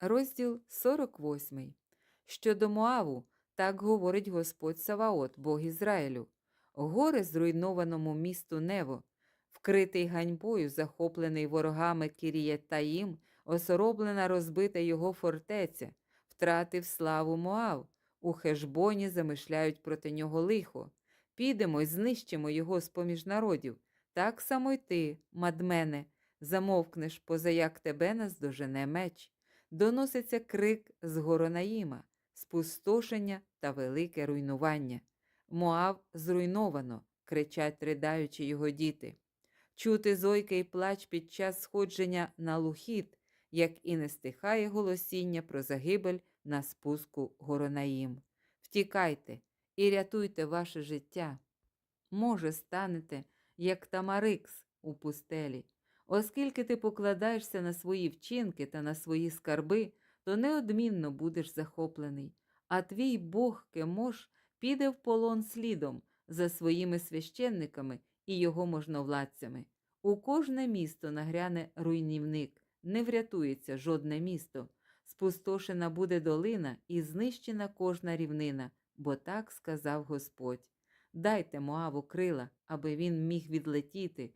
Розділ 48. Щодо Моаву, так говорить Господь Саваот, Бог Ізраїлю. Горе зруйнованому місту Нево, вкритий ганьбою, захоплений ворогами Кірієтаїм, осороблена розбита його фортеця, втратив славу Моав. У Хешбоні замишляють проти нього лихо. Підемо й знищимо його з поміж народів. Так само й ти, мадмене, замовкнеш, позаяк тебе наздожене меч. Доноситься крик з Горонаїма, спустошення та велике руйнування. Моав зруйновано, кричать ридаючи його діти. Чути зойки й плач під час сходження на лухіт, як і не стихає голосіння про загибель на спуску Горонаїм. Втікайте і рятуйте ваше життя. Може, станете, як Тамарикс у пустелі. Оскільки ти покладаєшся на свої вчинки та на свої скарби, то неодмінно будеш захоплений, а твій Бог Кемош піде в полон слідом за своїми священниками і його можновладцями. У кожне місто нагряне руйнівник, не врятується жодне місто. Спустошена буде долина і знищена кожна рівнина, бо так сказав Господь. Дайте Моаву крила, аби він міг відлетіти,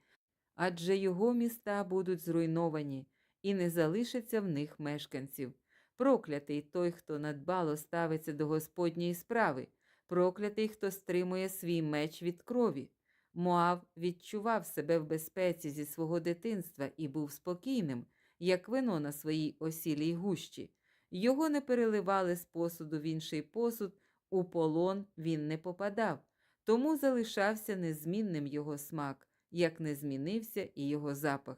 адже його міста будуть зруйновані, і не залишиться в них мешканців. Проклятий той, хто надбало ставиться до Господньої справи, проклятий, хто стримує свій меч від крові. Моав відчував себе в безпеці зі свого дитинства і був спокійним, як вино на своїй осілій гущі. Його не переливали з посуду в інший посуд, у полон він не попадав, тому залишався незмінним його смак, як не змінився і його запах.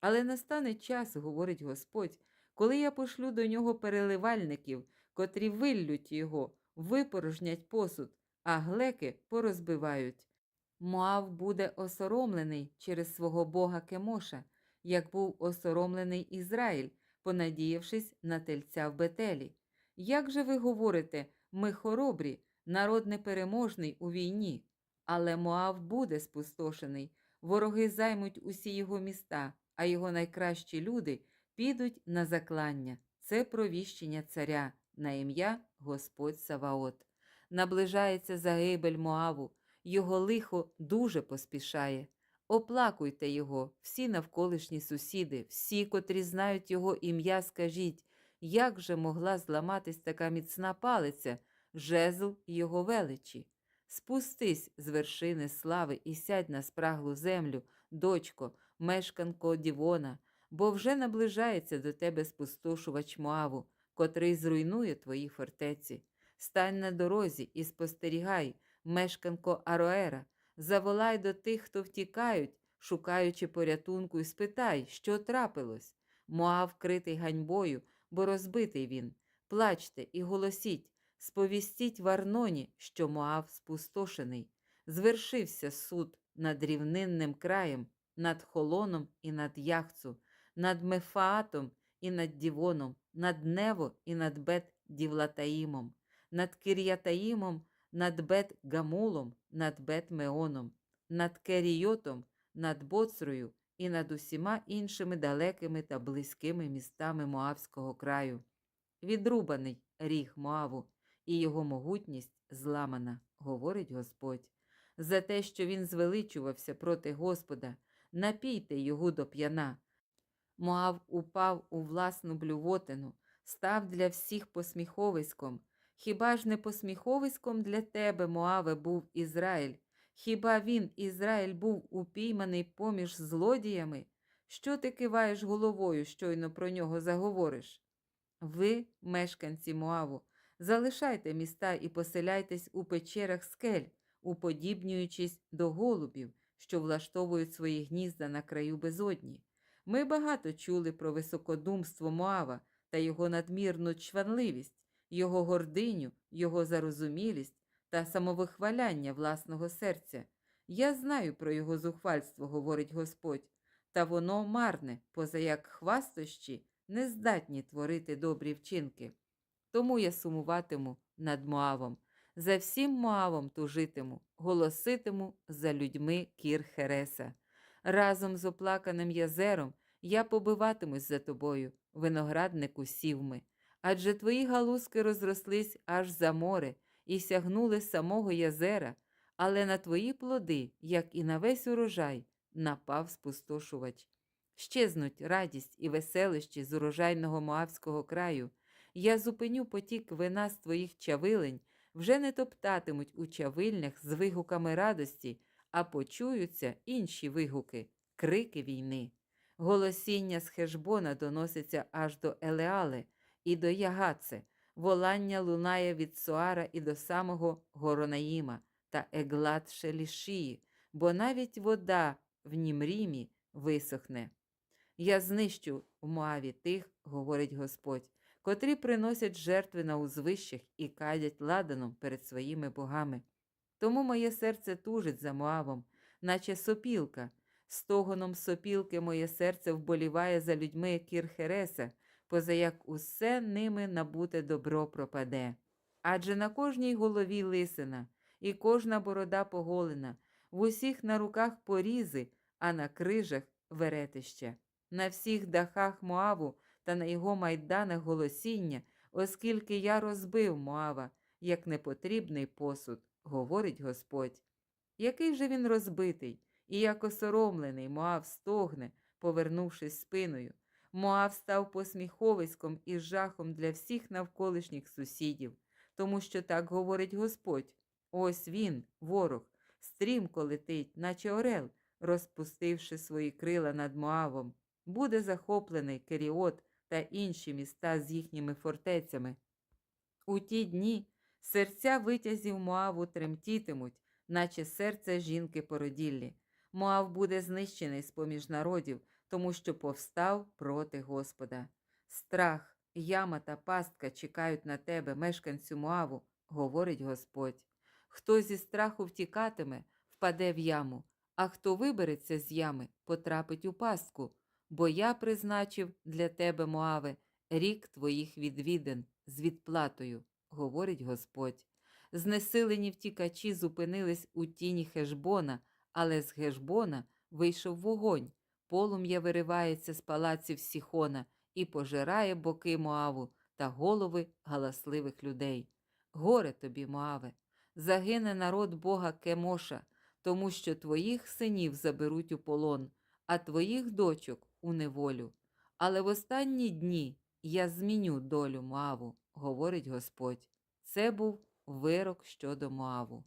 Але настане час, говорить Господь, коли я пошлю до нього переливальників, котрі виллють його, випорожнять посуд, а глеки порозбивають. Моав буде осоромлений через свого бога Кемоша, як був осоромлений Ізраїль, понадіявшись на тельця в Бетелі. Як же ви говорите, ми хоробрі, народ непереможний у війні, але Моав буде спустошений, вороги займуть усі його міста, а його найкращі люди підуть на заклання. Це провіщення царя на ім'я Господь Саваот. Наближається загибель Моаву, його лихо дуже поспішає. Оплакуйте його, всі навколишні сусіди, всі, котрі знають його ім'я, скажіть, як же могла зламатись така міцна палиця, жезл його величі. Спустись з вершини слави і сядь на спраглу землю, дочко, мешканко Дівона, бо вже наближається до тебе спустошувач Моаву, котрий зруйнує твої фортеці. Стань на дорозі і спостерігай, мешканко Ароера, заволай до тих, хто втікають, шукаючи порятунку, і спитай, що трапилось. Моав вкритий ганьбою, бо розбитий він. Плачте і голосіть, сповістіть в Арноні, що Моав спустошений. Звершився суд над рівнинним краєм, над Холоном і над Яхцу, над Мефаатом і над Дівоном, над Нево і над Бет Дівлатаїмом, над Кир'ятаїмом, над Бет Гамулом, над Бет Меоном, над Керійотом, над Боцрою і над усіма іншими далекими та близькими містами Моавського краю. Відрубаний ріг Моаву, і його могутність зламана, говорить Господь. За те, що він звеличувався проти Господа, напійте його до п'яна. Моав упав у власну блювотину, став для всіх посміховиськом. Хіба ж не посміховиськом для тебе, Моаве, був Ізраїль? Хіба він, Ізраїль, був упійманий поміж злодіями? Що ти киваєш головою, щойно про нього заговориш? Ви, мешканці Моаву, залишайте міста і поселяйтесь у печерах скель, уподібнюючись до голубів, що влаштовують свої гнізда на краю безодні. Ми багато чули про високодумство Моава та його надмірну чванливість, його гординю, його зарозумілість та самовихваляння власного серця. Я знаю про його зухвальство, говорить Господь, та воно марне, позаяк хвастощі, не здатні творити добрі вчинки. Тому я сумуватиму над Моавом, за всім Моавом тужитиму, голоситиму за людьми Кір Хереса. Разом з оплаканим язером Я побиватимусь за тобою, винограднику сівми, адже твої галузки розрослись аж за море і сягнули самого язера, але на твої плоди, як і на весь урожай, напав спустошувач. Щезнуть радість і веселищі з урожайного Моавського краю. Я зупиню потік вина з твоїх чавилень, вже не топтатимуть у чавильнях з вигуками радості, а почуються інші вигуки, крики війни. Голосіння з Хешбона доноситься аж до Елеали і до Ягаце, волання лунає від Суара і до самого Горонаїма та Еглат Шелішії, бо навіть вода в Німрімі висохне. Я знищу в Моаві тих, говорить Господь, котрі приносять жертви на узвищах і кадять ладаном перед своїми богами. Тому моє серце тужить за Моавом, наче сопілка. Стогоном сопілки моє серце вболіває за людьми Кірхереса, поза як усе ними набуте добро пропаде. Адже на кожній голові лисина, і кожна борода поголена, в усіх на руках порізи, а на крижах веретища. На всіх дахах Моаву та на його майданах голосіння, оскільки я розбив Моава, як непотрібний посуд, говорить Господь. Який же він розбитий, і як осоромлений Моав стогне, повернувшись спиною. Моав став посміховиськом і жахом для всіх навколишніх сусідів, тому що так говорить Господь. Ось він, ворог, стрімко летить, наче орел, розпустивши свої крила над Моавом. Буде захоплений Керіот та інші міста з їхніми фортецями. У ті дні серця витязів Моаву тремтітимуть, наче серце жінки породіллі. Моав буде знищений з поміж народів, тому що повстав проти Господа. Страх, яма та пастка чекають на тебе, мешканцю Моаву, говорить Господь. Хто зі страху втікатиме, впаде в яму, а хто вибереться з ями, потрапить у пастку, бо я призначив для тебе, Моаве, рік твоїх відвідин з відплатою, говорить Господь. Знесилені втікачі зупинились у тіні Хешбона, але з Гешбона вийшов вогонь, полум'я виривається з палаців Сіхона і пожирає боки Моаву та голови галасливих людей. Горе тобі, Моаве, загине народ Бога Кемоша, тому що твоїх синів заберуть у полон, а твоїх дочок у неволю. Але в останні дні я зміню долю Моаву, говорить Господь. Це був вирок щодо Моаву.